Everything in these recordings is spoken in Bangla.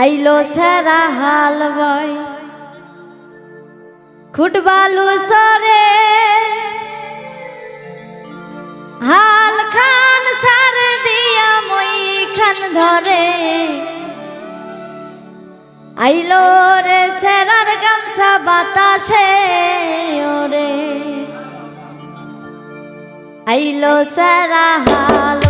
আইলো সেরা হাল বয়। খুটবালু সরে। হাল খান সার দিয়া মই খান ধরে। আইলো রে সেরার গামছা বাতাসে ওরে। আইলো সেরা হাল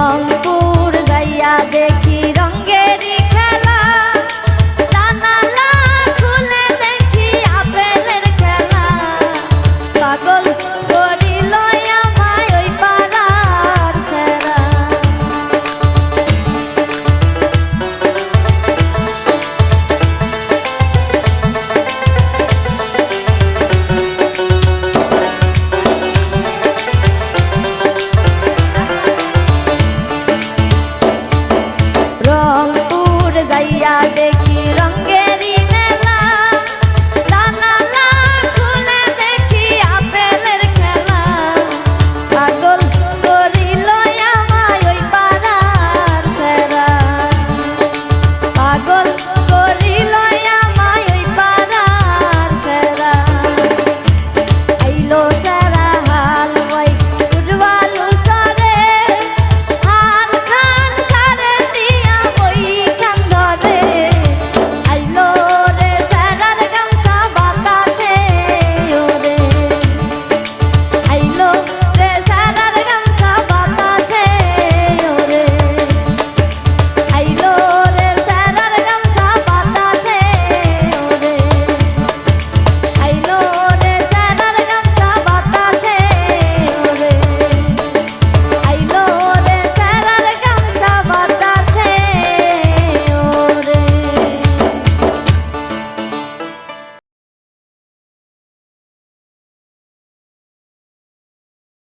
Sevdam